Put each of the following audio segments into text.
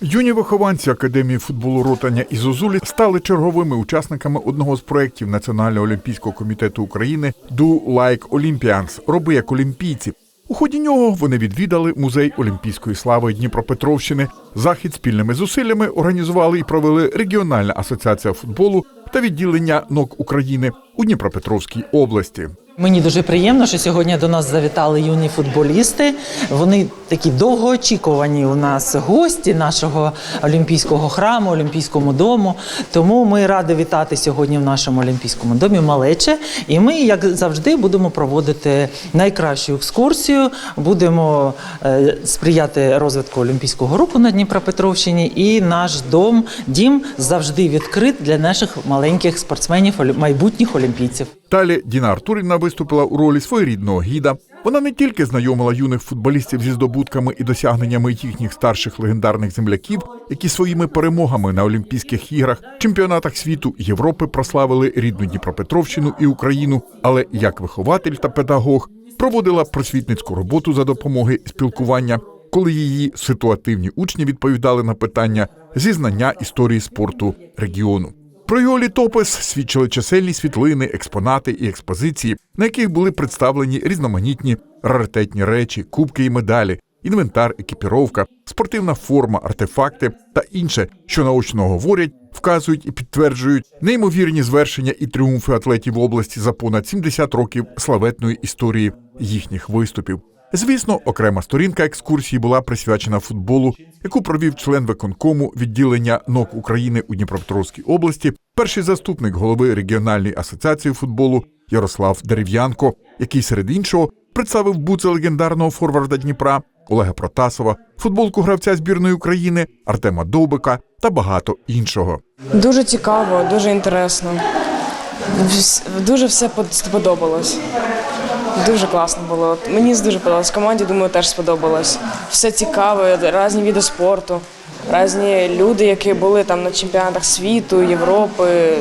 Юні вихованці Академії футболу Ротання і Зозулі стали черговими учасниками одного з проєктів Національного олімпійського комітету України «Do Like Olympians» – роби як олімпійці. У ході нього вони відвідали музей Олімпійської слави Дніпропетровщини. Захід спільними зусиллями організували і провели регіональна асоціація футболу та відділення НОК України у Дніпропетровській області. Мені дуже приємно, що сьогодні до нас завітали юні футболісти. Вони такі довгоочікувані у нас гості нашого олімпійського храму, олімпійському дому. Тому ми раді вітати сьогодні в нашому олімпійському домі малече. І ми, як завжди, будемо проводити найкращу екскурсію. Будемо е, сприяти розвитку олімпійського руху на Дніпропетровщині. І наш дом, дім завжди відкрит для наших маленьких спортсменів, майбутніх олімпійців. Далі Діна Артурівна виступила у ролі своєрідного гіда. Вона не тільки знайомила юних футболістів зі здобутками і досягненнями їхніх старших легендарних земляків, які своїми перемогами на Олімпійських іграх, чемпіонатах світу Європи прославили рідну Дніпропетровщину і Україну, але як вихователь та педагог проводила просвітницьку роботу за допомоги спілкування, коли її ситуативні учні відповідали на питання зі знання історії спорту регіону. Про його літопис свідчили чисельні світлини, експонати і експозиції, на яких були представлені різноманітні раритетні речі, кубки і медалі, інвентар, екіпіровка, спортивна форма, артефакти та інше, що наочно говорять, вказують і підтверджують неймовірні звершення і тріумфи атлетів області за понад 70 років славетної історії їхніх виступів. Звісно, окрема сторінка екскурсії була присвячена футболу, яку провів член виконкому відділення НОК України у Дніпропетровській області, перший заступник голови регіональної асоціації футболу Ярослав Дерев'янко, який серед іншого представив буце легендарного форварда Дніпра Олега Протасова, футболку гравця збірної України Артема Довбика та багато іншого. Дуже цікаво, дуже інтересно. Дуже все под- сподобалось. Дуже класно було. Мені дуже подобалось. Команді, думаю, теж сподобалось. Все цікаве, різні види спорту, різні люди, які були там на чемпіонатах світу, Європи.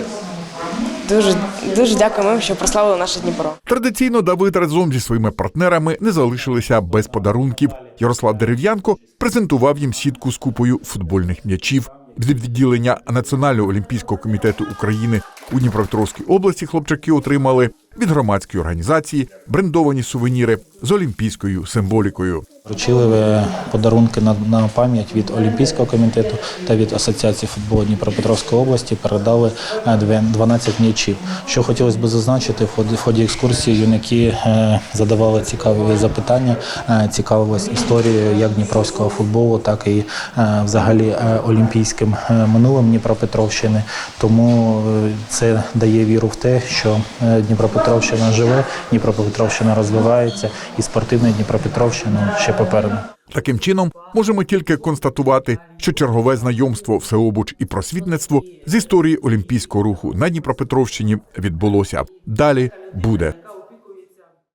Дуже, дуже дякую їм, що прославили наше Дніпро. Традиційно Давид разом зі своїми партнерами не залишилися без подарунків. Ярослав Дерев'янко презентував їм сітку з купою футбольних м'ячів. Від відділення Національного олімпійського комітету України у Дніпропетровській області хлопчаки отримали від громадської організації брендовані сувеніри з олімпійською символікою. Вручили ви подарунки на, на пам'ять від Олімпійського комітету та від Асоціації футболу Дніпропетровської області. Передали е, 12 м'ячів. Що хотілося б зазначити, в ході, в ході екскурсії юнаки е, задавали цікаві запитання, е, цікавились історією як дніпровського футболу, так і е, взагалі е, олімпійським е, минулим Дніпропетровщини. Тому е, це дає віру в те, що е, Дніпропетровщина живе, Дніпропетровщина розвивається, і спортивна Дніпропетровщина ще попереду. Таким чином, можемо тільки констатувати, що чергове знайомство всеобуч і просвітництво з історії олімпійського руху на Дніпропетровщині відбулося. Далі буде.